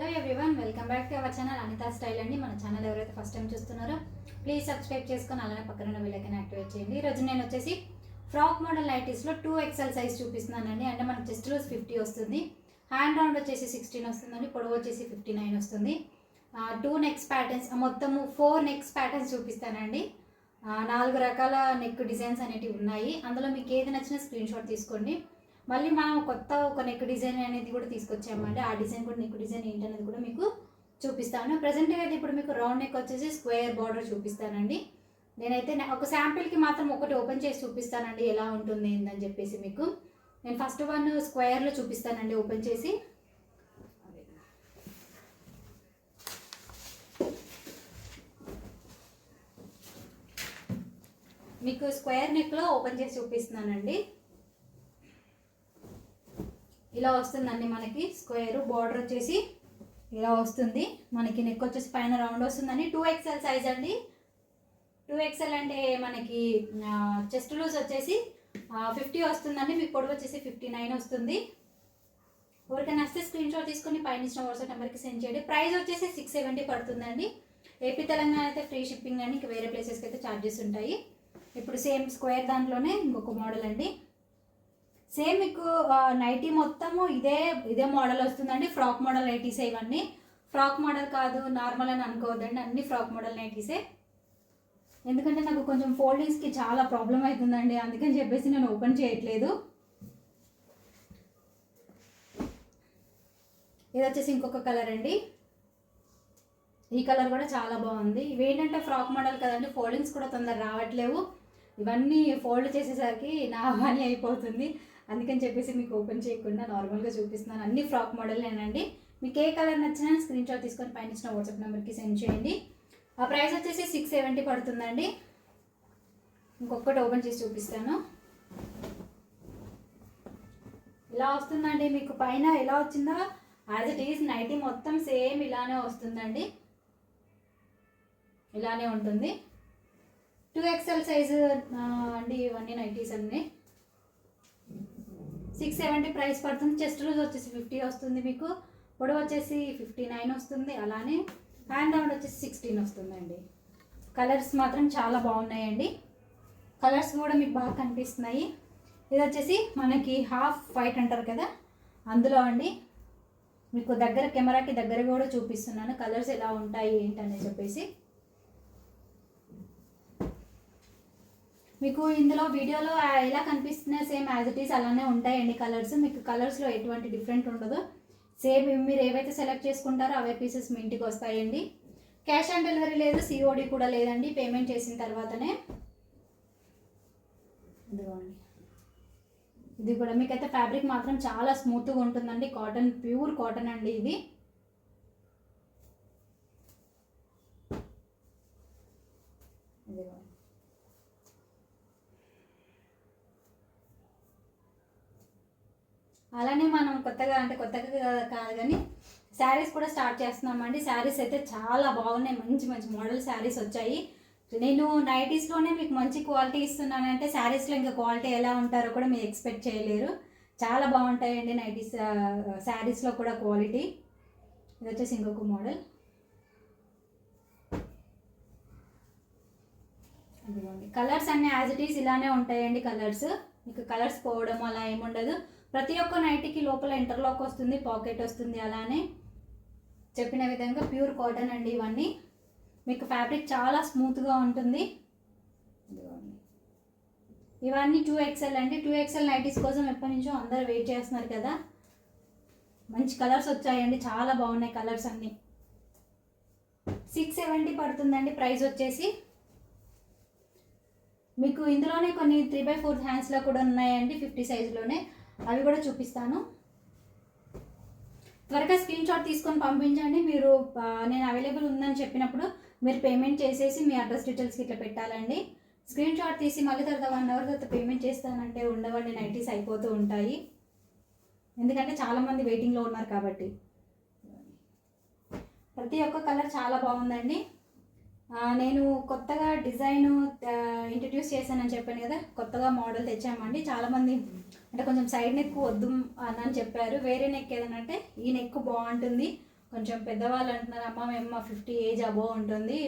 Hello everyone welcome back to our channel Anitha style అండి. మన channel ఎవరైతే first time చూస్తున్నారో ప్లీజ్ సబ్స్క్రైబ్ చేసుకొని అలానే పక్కన వీళ్ళకైనా యాక్టివేట్ చేయండి. ఈరోజు నేను వచ్చేసి ఫ్రాక్ మోడల్ నైటీస్లో టూ ఎక్సెల్ సైజ్ చూపిస్తున్నానండి. అంటే మన చెస్ట్ లూజ్ ఫిఫ్టీ వస్తుంది. హ్యాండ్ రౌండ్ వచ్చేసి సిక్స్టీన్ వస్తుందండి. పొడవు వచ్చేసి ఫిఫ్టీ నైన్ వస్తుంది టూ నెక్స్ ప్యాటర్న్స్ మొత్తము ఫోర్ నెక్స్ ప్యాటర్న్స్ చూపిస్తానండి. నాలుగు రకాల నెక్ డిజైన్స్ అనేటివి ఉన్నాయి. అందులో మీకు ఏది నచ్చిన స్క్రీన్ షాట్ తీసుకోండి. మళ్ళీ మనం కొత్త ఒక నెక్ డిజైన్ అనేది కూడా తీసుకొచ్చామండి. ఆ డిజైన్ కూడా నెక్ డిజైన్ ఏంటనేది కూడా మీకు చూపిస్తాను. ప్రజెంట్ అయితే ఇప్పుడు మీకు రౌండ్ నెక్ వచ్చేసి స్క్వేర్ బార్డర్ చూపిస్తానండి. నేనైతే ఒక శాంపిల్కి మాత్రం ఒకటి ఓపెన్ చేసి చూపిస్తానండి ఎలా ఉంటుంది ఏందని చెప్పేసి మీకు. నేను ఫస్ట్ వన్ స్క్వేర్లో చూపిస్తానండి ఓపెన్ చేసి. మీకు స్క్వేర్ నెక్లో ఓపెన్ చేసి చూపిస్తున్నానండి. ఇలా వస్తుందండి మనకి స్క్వేర్. బార్డర్ వచ్చేసి ఇలా వస్తుంది. మనకి నెక్ వచ్చేసి పైన రౌండ్ వస్తుందండి. టూ ఎక్స్ఎల్ సైజ్ అండి. టూ ఎక్స్ఎల్ అంటే మనకి చెస్ట్ లూజ్ వచ్చేసి ఫిఫ్టీ వస్తుందండి. మీకు పొడవు వచ్చేసి ఫిఫ్టీ నైన్ వస్తుంది. ఎవరికైనా వస్తే స్క్రీన్ షాట్ తీసుకొని పైన ఇచ్చిన వాట్సాప్ నెంబర్కి సెండ్ చేయండి. ప్రైస్ వచ్చేసి సిక్స్ సెవెంటీ పడుతుందండి. ఏపీ తెలంగాణ అయితే ఫ్రీ షిప్పింగ్ అని ఇంకా వేరే ప్లేసెస్కి అయితే ఛార్జెస్ ఉంటాయి. ఇప్పుడు సేమ్ స్క్వేర్ దాంట్లోనే ఇంకొక మోడల్ అండి. సేమ్ మీకు నైటీ మొత్తము ఇదే ఇదే మోడల్ వస్తుందండి. ఫ్రాక్ మోడల్ నైటీసే ఇవన్నీ. ఫ్రాక్ మోడల్ కాదు నార్మల్ అని అనుకోవద్దండి. అన్ని ఫ్రాక్ మోడల్ నైటీసే ఎందుకంటే నాకు కొంచెం ఫోల్డింగ్స్కి చాలా ప్రాబ్లం అవుతుందండి. అందుకని చెప్పేసి నేను ఓపెన్ చేయట్లేదు. ఇది వచ్చేసి ఇంకొక కలర్ అండి. ఈ కలర్ కూడా చాలా బాగుంది. ఇవి ఏంటంటే ఫ్రాక్ మోడల్ కదండి. ఫోల్డింగ్స్ కూడా తొందర రావట్లేవు. ఇవన్నీ ఫోల్డ్ చేసేసరికి నా పని అయిపోతుంది. అందుకని చెప్పేసి మీకు ఓపెన్ చేయకుండా నార్మల్గా చూపిస్తున్నాను. అన్ని ఫ్రాక్ మోడల్నేనండి మీకు ఏ కలర్ నచ్చినా స్క్రీన్ షాట్ తీసుకొని పైన ఇచ్చిన వాట్సాప్ నెంబర్కి సెండ్ చేయండి. ఆ ప్రైస్ వచ్చేసి సిక్స్ సెవెంటీ పడుతుందండి. ఇంకొకటి ఓపెన్ చేసి చూపిస్తాను. ఇలా వస్తుందండి మీకు. పైన ఎలా వచ్చిందో యాజ్ ఇట్ ఈజ్ నైటీ మొత్తం సేమ్ ఇలానే వస్తుందండి. ఇలానే ఉంటుంది. టూ ఎక్స్ఎల్ సైజు అండి ఇవన్నీ నైటీస్ అన్నీ. సిక్స్ సెవెంటీ ప్రైస్ పడుతుంది. చెస్ట్ లూజ్ వచ్చేసి ఫిఫ్టీ వస్తుంది మీకు. పొడవు వచ్చేసి ఫిఫ్టీ నైన్ వస్తుంది. అలానే హ్యాండ్ రౌండ్ వచ్చేసి సిక్స్టీన్ వస్తుందండి. కలర్స్ మాత్రం చాలా బాగున్నాయండి. కలర్స్ కూడా మీకు బాగా కనిపిస్తున్నాయి. ఇది వచ్చేసి మనకి హాఫ్ వైట్ అంటారు కదా. అందులో అండి మీకు దగ్గర కెమెరాకి దగ్గర కూడా చూపిస్తున్నాను. కలర్స్ ఎలా ఉంటాయి ఏంటని చెప్పేసి. మీకు ఇందులో వీడియోలో ఎలా కనిపిస్తున్నాయి సేమ్ యాజ్ ఇట్ ఈస్ అలానే ఉంటాయండి కలర్స్. మీకు కలర్స్లో ఎటువంటి డిఫరెంట్ ఉండదు. సేమ్ మీరు ఏవైతే సెలెక్ట్ చేసుకుంటారో అవే పీసెస్ మీ ఇంటికి వస్తాయండి. క్యాష్ ఆన్ డెలివరీ లేదు సిఓడి కూడా లేదండి. పేమెంట్ చేసిన తర్వాతనే. ఇదిగోండి. ఇది కూడా మీకైతే ఫ్యాబ్రిక్ మాత్రం చాలా స్మూత్గా ఉంటుందండి. కాటన్ ప్యూర్ కాటన్ అండి ఇది. ఇదిగోండి. అలానే మనం కొత్తగా అంటే కొత్తగా కాదు కానీ శారీస్ కూడా స్టార్ట్ చేస్తున్నామండి. శారీస్ అయితే చాలా బాగున్నాయి. మంచి మంచి మోడల్ శారీస్ వచ్చాయి. నేను నైటీస్లోనే మీకు మంచి క్వాలిటీ ఇస్తున్నానంటే శారీస్లో ఇంకా క్వాలిటీ ఎలా ఉంటారో కూడా మీరు ఎక్స్పెక్ట్ చేయలేరు. చాలా బాగుంటాయండి నైటీస్ శారీస్లో కూడా క్వాలిటీ. ఇది వచ్చేసి ఇంకొక మోడల్. కలర్స్ అన్నీ యాజ్ ఇట్ ఈస్ ఇలానే ఉంటాయండి కలర్స్. మీకు కలర్స్ పోవడం అలా ఏముండదు. ప్రతి ఒక్క నైటీకి లోపల ఇంటర్లాక్ వస్తుంది పాకెట్ వస్తుంది అలానే చెప్పిన విధంగా ప్యూర్ కాటన్ అండి ఇవన్నీ. మీకు ఫ్యాబ్రిక్ చాలా స్మూత్గా ఉంటుంది. ఇవన్నీ టూ ఎక్స్ఎల్ అండి. టూ ఎక్స్ఎల్ నైటీస్ కోసం ఎప్పటి నుంచో అందరు వెయిట్ చేస్తున్నారు కదా. మంచి కలర్స్ వచ్చాయండి. చాలా బాగున్నాయి కలర్స్ అన్నీ. సిక్స్ సెవెంటీ పడుతుందండి ప్రైస్ వచ్చేసి. మీకు ఇందులోనే కొన్ని త్రీ బై ఫోర్త్ హ్యాండ్స్లో కూడా ఉన్నాయండి ఫిఫ్టీ సైజులోనే అవి కూడా చూపిస్తాను. త్వరగా స్క్రీన్ షాట్ తీసుకొని పంపించండి. మీరు నేను అవైలబుల్ ఉందని చెప్పినప్పుడు మీరు పేమెంట్ చేసేసి మీ అడ్రస్ డీటెయిల్స్కి ఇట్లా పెట్టాలండి. స్క్రీన్ షాట్ తీసి మళ్ళీ తర్వాత వన్ అవర్ తర్వాత పేమెంట్ చేస్తానంటే ఉండవండి. నైటీస్ అయిపోతూ ఉంటాయి. ఎందుకంటే చాలామంది వెయిటింగ్లో ఉన్నారు కాబట్టి. ప్రతి ఒక్క కలర్ చాలా బాగుందండి. నేను కొత్తగా డిజైన్ ఇంట్రడ్యూస్ చేశానని చెప్పాను కదా. కొత్తగా మోడల్ తెచ్చామండి. చాలామంది అంటే కొంచెం సైడ్ నెక్ వద్దు అని అని చెప్పారు. వేరే నెక్ ఏదనంటే అంటే ఈ నెక్ బాగుంటుంది. కొంచెం పెద్దవాళ్ళు అంటున్నారు అమ్మ మేము మా ఫిఫ్టీ ఏజ్ అబో ఉంటుంది.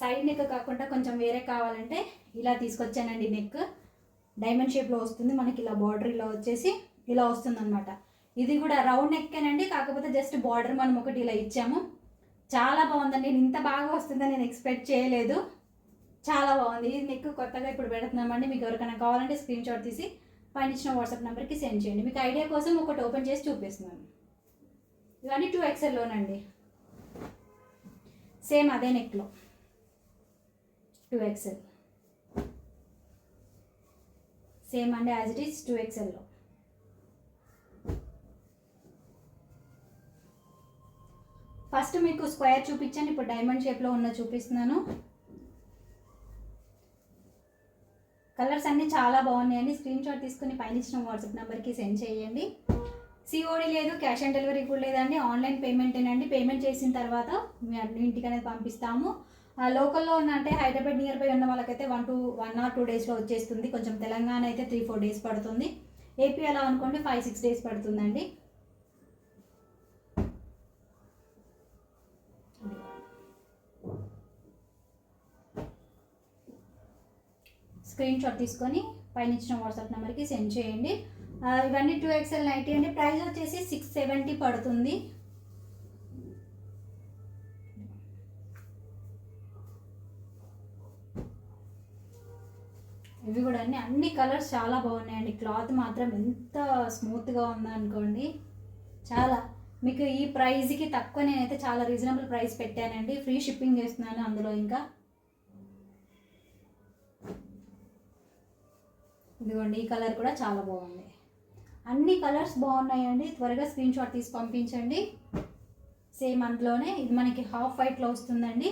సైడ్ నెక్ కాకుండా కొంచెం వేరే కావాలంటే ఇలా తీసుకొచ్చానండి నెక్ డైమండ్ షేప్లో వస్తుంది. మనకి ఇలా బార్డర్ ఇలా వచ్చేసి ఇలా వస్తుందన్నమాట. ఇది కూడా రౌండ్ నెక్కేనండి కాకపోతే జస్ట్ బార్డర్ మనం ఒకటి ఇలా ఇచ్చాము. చాలా బాగుందండి. నేను ఇంత బాగా వస్తుందని నేను ఎక్స్పెక్ట్ చేయలేదు. చాలా బాగుంది. ఇది నెక్ కొత్తగా ఇప్పుడు పెడుతున్నామండి. మీకు ఎవరికైనా కావాలంటే స్క్రీన్ షాట్ తీసి పైన ఇచ్చిన వాట్సాప్ నెంబర్కి సెండ్ చేయండి. మీకు ఐడియా కోసం ఒకటి ఓపెన్ చేసి చూపిస్తున్నాను. ఇవన్నీ టూ ఎక్స్ఎల్లోనండి సేమ్ అదే నెక్లో టూ ఎక్స్ఎల్ సేమ్ అండి యాజ్ ఇట్ ఈస్ టూ ఎక్స్ఎల్లో ఫస్ట్ మీకు స్క్వేర్ చూపించాను ఇప్పుడు డైమండ్ షేప్లో ఉన్న చూపిస్తున్నాను. కలర్స్ అన్నీ చాలా బాగున్నాయండి. స్క్రీన్ షాట్ తీసుకుని పైన ఇచ్చిన వాట్సాప్ నెంబర్కి సెండ్ చేయండి. సిఓడి లేదు క్యాష్ ఆన్ డెలివరీ కూడా లేదండి. ఆన్లైన్ పేమెంటేనండి పేమెంట్ చేసిన తర్వాత మీ అన్ని ఇంటికి అనేది పంపిస్తాము లోకల్లో ఉన్న అంటే హైదరాబాద్ నియర్ బై ఉన్న వాళ్ళకైతే one two one or two డేస్లో వచ్చేస్తుంది. కొంచెం తెలంగాణ అయితే త్రీ ఫోర్ డేస్ పడుతుంది. ఏపీ అలా అనుకోండి ఫైవ్ సిక్స్ డేస్ పడుతుందండి. స్క్రీన్ షాట్ తీసుకొని పైన ఇచ్చిన వాట్సాప్ నెంబర్కి సెండ్ చేయండి. ఇవన్నీ టూ ఎక్స్ఎల్ నైటీ అండి. ప్రైస్ వచ్చేసి సిక్స్ సెవెంటీ పడుతుంది. ఇవి కూడా అన్ని అన్ని కలర్స్ చాలా బాగున్నాయండి. క్లాత్ మాత్రం ఎంత స్మూత్గా ఉందనుకోండి. చాలా. మీకు ఈ ప్రైస్కి తక్కువ నేనైతే చాలా రీజనబుల్ ప్రైస్ పెట్టానండి. ఫ్రీ షిప్పింగ్ చేస్తున్నాను అందులో ఇంకా. ఇదిగోండి ఈ కలర్ కూడా చాలా బాగుంది. అన్ని కలర్స్ బాగున్నాయండి. త్వరగా స్క్రీన్ షాట్ తీసి పంపించండి. సేమ్ అందులోనే ఇది మనకి హాఫ్ వైట్లో వస్తుందండి.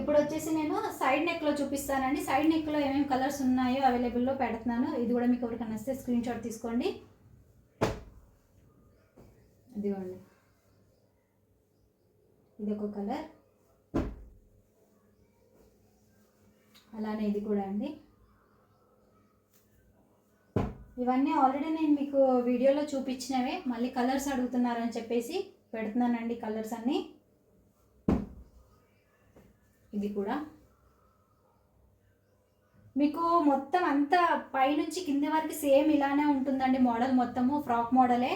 ఇప్పుడు వచ్చేసి నేను సైడ్ నెక్లో చూపిస్తానండి. సైడ్ నెక్లో ఏమేమి కలర్స్ ఉన్నాయో అవైలబుల్లో పెడుతున్నాను. ఇది కూడా మీకు ఎవరికైనా వస్తే స్క్రీన్ షాట్ తీసుకోండి. ఇదిగోండి. ఇది ఒక కలర్. అలానే ఇది కూడా అండి. ఇవన్నీ ఆల్రెడీ నేను మీకు వీడియోలో చూపించినవే. మళ్ళీ కలర్స్ అడుగుతున్నారని చెప్పేసి పెడుతున్నానండి కలర్స్ అన్నీ. ఇది కూడా. మీకు మొత్తం అంతా పైనుంచి కింద వరకు సేమ్ ఇలానే ఉంటుందండి మోడల్ మొత్తము ఫ్రాక్ మోడలే.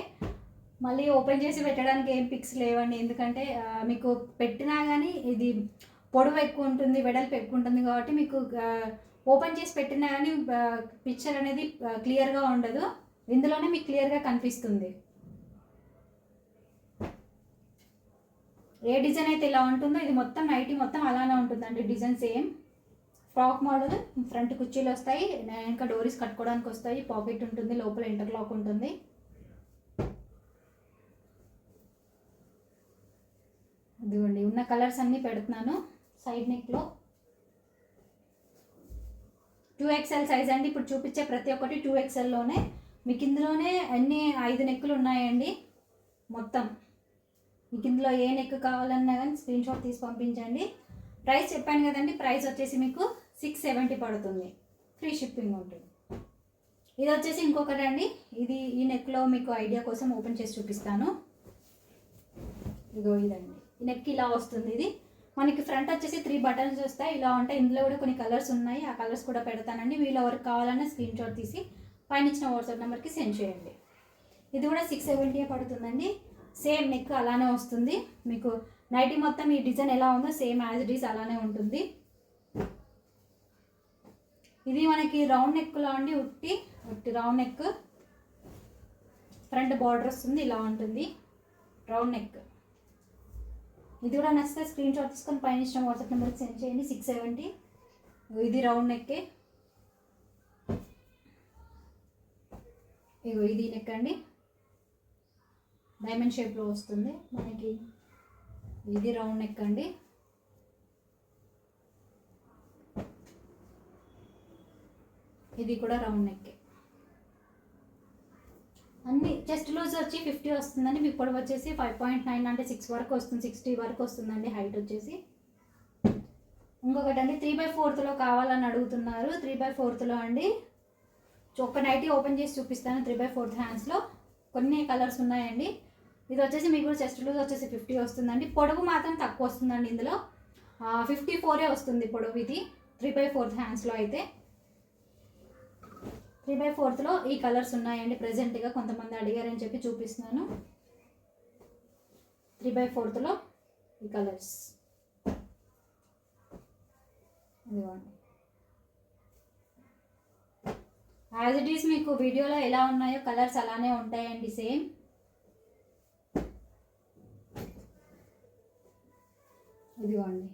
మళ్ళీ ఓపెన్ చేసి పెట్టడానికి ఏం పిక్స్ లేవండి. ఎందుకంటే మీకు పెట్టినా కానీ ఇది పొడవు ఎక్కువ ఉంటుంది వెడల్పు ఎక్కువ ఉంటుంది కాబట్టి మీకు ఓపెన్ చేసి పెట్టినా కానీ పిక్చర్ అనేది క్లియర్గా ఉండదు. ఇందులోనే మీకు క్లియర్గా కనిపిస్తుంది. ఏ డిజైన్ అయితే ఇలా ఉంటుందో ఇది మొత్తం నైటీ మొత్తం అలానే ఉంటుందండి design same. Frock model front కుర్చీలు వస్తాయి ఇంకా డోరీస్ కట్టుకోవడానికి వస్తాయి పాకెట్ ఉంటుంది లోపల ఇంటర్లాక్ ఉంటుంది. ఇదిగోండి ఉన్న కలర్స్ అన్నీ పెడుతున్నాను. సైడ్ నెక్లో టూ ఎక్స్ఎల్ సైజ్ అండి. ఇప్పుడు చూపించే ప్రతి ఒక్కటి టూ ఎక్స్ఎల్లోనే మీకు ఇందులోనే అన్ని ఐదు నెక్కులు ఉన్నాయండి. మొత్తం. మీకు ఇందులో ఏ నెక్ కావాలన్నా కానీ స్క్రీన్ షాట్ తీసి పంపించండి. ప్రైస్ చెప్పాను కదండి. ప్రైస్ వచ్చేసి మీకు సిక్స్ సెవెంటీ పడుతుంది. ఫ్రీ షిప్పింగ్ ఉంటుంది. ఇది వచ్చేసి ఇంకొకటి అండి. ఇది ఈ నెక్లో మీకు ఐడియా కోసం ఓపెన్ చేసి చూపిస్తాను. ఇగో ఇదండి. ఈ నెక్ ఇలా వస్తుంది ఇది. మనకి ఫ్రంట్ వచ్చేసి త్రీ బటన్స్ వస్తాయి. ఇలా ఉంటాయి ఇందులో కూడా కొన్ని కలర్స్ ఉన్నాయి. ఆ కలర్స్ కూడా పెడతానండి. వీళ్ళు ఎవరికి కావాలన్నా స్క్రీన్ షాట్ తీసి పైన ఇచ్చిన వాట్సాప్ నెంబర్కి సెండ్ చేయండి. ఇది కూడా సిక్స్ సెవెంటీ పడుతుందండి. సేమ్ నెక్ అలానే వస్తుంది. మీకు నైటీ మొత్తం ఈ డిజైన్ ఎలా ఉందో సేమ్ యాజ్ ఇట్ ఈస్ అలానే ఉంటుంది. ఇది మనకి రౌండ్ నెక్లో అండి. ఉట్టి ఉట్టి రౌండ్ నెక్ ఫ్రంట్ బార్డర్ వస్తుంది. ఇలా ఉంటుంది. రౌండ్ నెక్ ఇది కూడా నచ్చితే స్క్రీన్ షాట్ తీసుకొని పైన ఇష్టం వాట్సాప్ నెంబర్కి సెండ్ చేయండి. సిక్స్ సెవెంటీ ఇది రౌండ్ నెక్కే ఇగో ఇది నెక్ అండి. డైమండ్ షేప్లో వస్తుంది. మనకి ఇది రౌండ్ నెక్ అండి. ఇది కూడా రౌండ్ నెక్కే చెస్ట్ లూజ్ వచ్చి ఫిఫ్టీ వస్తుందండి. మీకు పొడవు వచ్చేసి ఫైవ్ పాయింట్ నైన్ అంటే సిక్స్ వరకు వస్తుంది. సిక్స్టీ వరకు వస్తుందండి హైట్ వచ్చేసి. ఇంకొకటి అండి త్రీ బై ఫోర్త్లో కావాలని అడుగుతున్నారు. త్రీ బై ఫోర్త్లో అండి. ఒక నైటీ ఓపెన్ చేసి చూపిస్తాను త్రీ బై ఫోర్త్ హ్యాండ్స్లో కొన్ని కలర్స్ ఉన్నాయండి. ఇది వచ్చేసి మీకు చెస్ట్ లూజ్ వచ్చేసి ఫిఫ్టీ వస్తుందండి. పొడవు మాత్రం తక్కువ వస్తుందండి ఇందులో. ఫిఫ్టీ ఫోరే వస్తుంది పొడవు ఇది. త్రీ బై ఫోర్త్ హ్యాండ్స్లో అయితే. త్రీ బై ఫోర్త్లో ఈ కలర్స్ ఉన్నాయండి. ప్రజెంట్గా కొంతమంది అడిగారని చెప్పి చూపిస్తున్నాను. త్రీ బై ఫోర్త్లో ఈ కలర్స్. ఇదిగోండి. యాజ్ ఇట్ ఈస్ మీకు వీడియోలో ఎలా ఉన్నాయో కలర్స్ అలానే ఉంటాయండి సేమ్. ఇదిగోండి.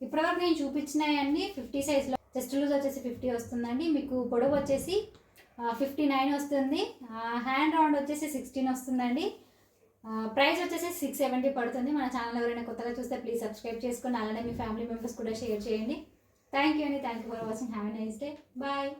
ఇప్పటివరకు నేను చూపించినాయండి ఫిఫ్టీ సైజ్లో చెస్ట్ లూజ్ వచ్చేసి ఫిఫ్టీ వస్తుందండి. మీకు పొడవు వచ్చేసి ఫిఫ్టీ నైన్ వస్తుంది. హ్యాండ్ రౌండ్ వచ్చేసి సిక్స్టీన్ వస్తుందండి. ప్రైస్ వచ్చేసి సిక్స్ సెవెంటీ పడుతుంది. మన ఛానల్ ఎవరైనా కొత్తగా చూస్తే ప్లీజ్ సబ్స్క్రైబ్ చేసుకోండి అలానే మీ ఫ్యామిలీ మెంబర్స్ కూడా షేర్ చేయండి. థ్యాంక్ యూ అండి. Thank you for watching have a nice day bye